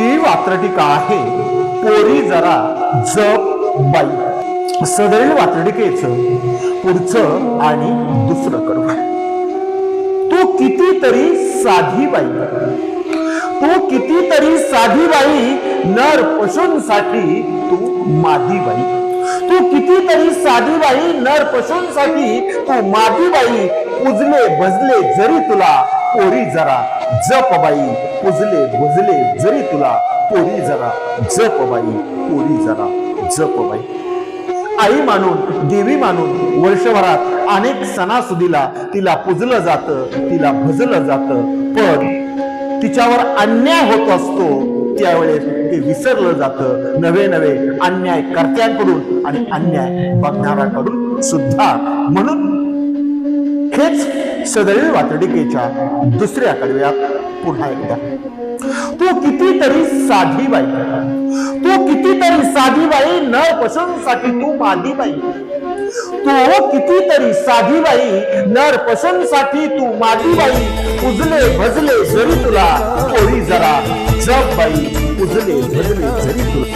पुढची वात्रटिका आहे. पोरी जरा जप बाई. सदरील वात्रटिकेच पुढचं आणि दुसरं कडवं तू कितीतरी साधी बाई. तू कितीतरी साधी बाई नर पशूंसाठी तू मादी बाई. तू कितीतरी साधी बाई नर पशूंसाठी तू मादी बाई. उजले भजले जरी तुला पोरी जरा जप बाई पुजले भुजले जरी तुला. पोरी जरा जप बाई पोरी जरा जप बाई. आई मानून देवी मानून वर्षभरात अनेक सणासुदीला तिला पुजलं जातं तिला भजलं जातं. पण तिच्यावर अन्याय होत असतो त्यावेळेस ते विसरलं जातं. नवे नवे अन्याय कर्त्यांकडून आणि अन्याय बघणाऱ्याकडून सुद्धा. म्हणून हेच सदैव वातडिकेच्या दुसऱ्या कडव्यात पुन्हा एकदा. तो कितीतरी साधी बाई. तो कितीतरी साधी बाई न पसंतसाठी तू मादी बाई. तो कितीतरी साधी बाई नर पसंतसाठी तू मादी बाई. उजले भजले जरी तुला पोरी जरा जप बाई. उजले भजले जरी तुला.